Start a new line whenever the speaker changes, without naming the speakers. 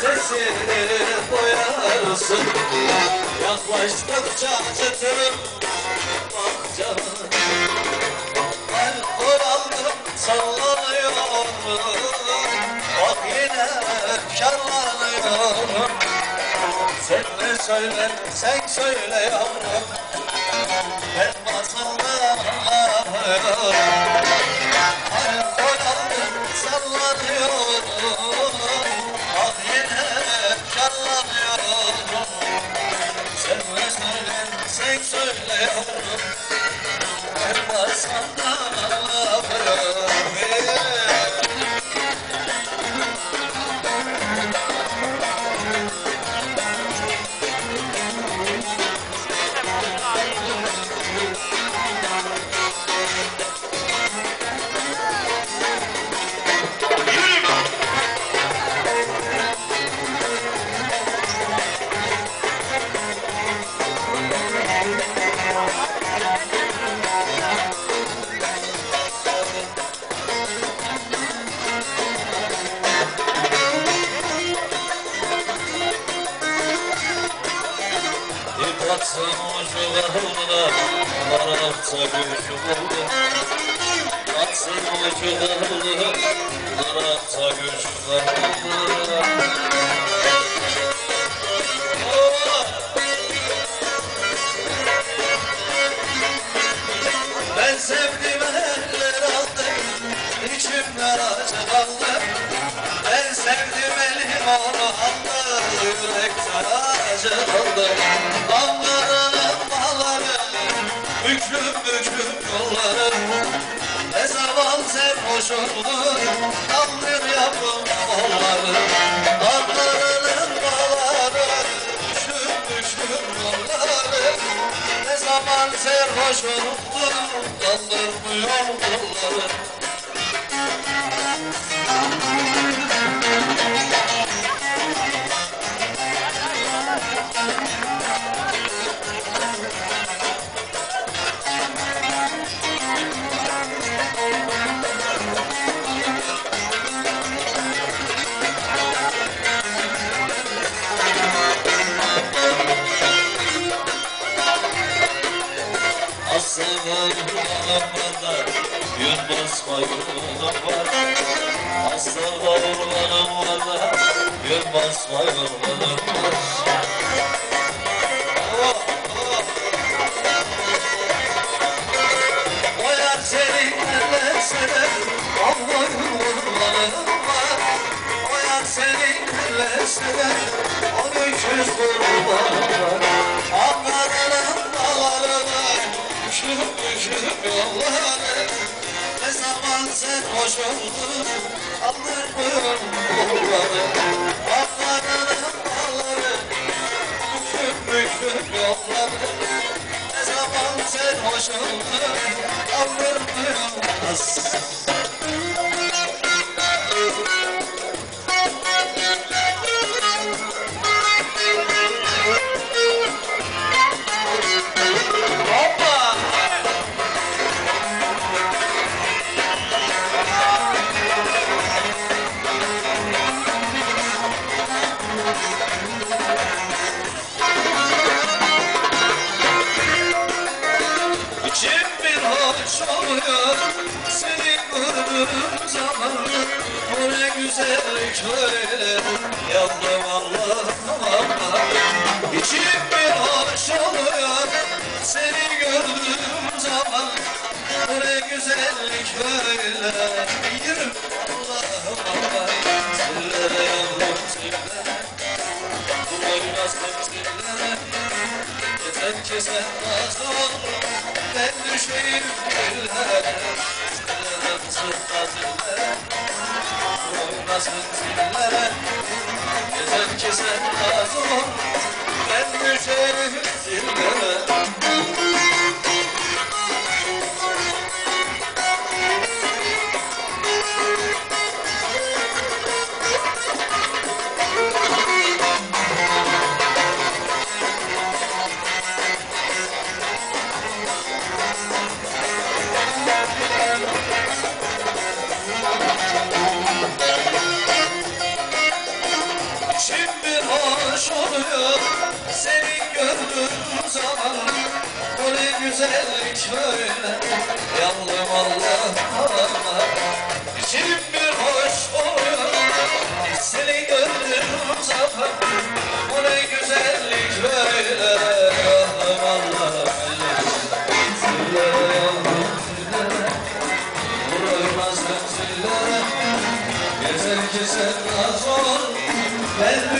sesini koyarsın Yaklaştıkça acıtırım bak canım Ben koraldım sallanıyorum Bak yine şarlanıyorum Sen ne söyle yavrum. Ben masalda Hani koraldım sallanıyorum Bak yine şarlanıyorum Sen ne söyler sen söyle yavrum. Ben masalda Baksın ucu kavuna Maraksa gücü oldu Ben sevdim eller aldım İçimden acı kaldı Ben sevdim elim onu aldı Yürekten acı kaldı Ankara'nın bağları Büklüm büklüm yolları. Ne zaman serhoş oldu Anlıyor yavrum onları Ankara'nın bağları Büklüm büklüm Ne zaman serhoş oldu Kaldırmıyor kolları Aslanım seninle sever O öküz kurbanım Üşüm yolları Ne zaman sen hoş oldun Anlarım yolları Ankara'nın dağları Üşüm üşüm yolları ne zaman sen hoş oldun Anlarım Hoppa! Hoş oluyor Seni gördüğüm zaman ne güzel şöyle Yavrum Allah'ım Allah İçim bir hoş Seni gördüğüm zaman? Bu ne güzellik böyle Yürüm Allah'ım Allah Zillere yavrum zillere Bu oynasın Yeter ki sen düşeyim Zillere zırta zillere Oynasın zillere. Yeter ki sen hoş oluyor Seni gördüğüm zaman. Bu ne güzellik böyle Yandım Allah Allah İçim hoş oluyor Seni gördüğüm zaman. Bu ne güzellik böyle Yandım Allah Zillere yandım zillere Vurulmazdım sen razı ol Ben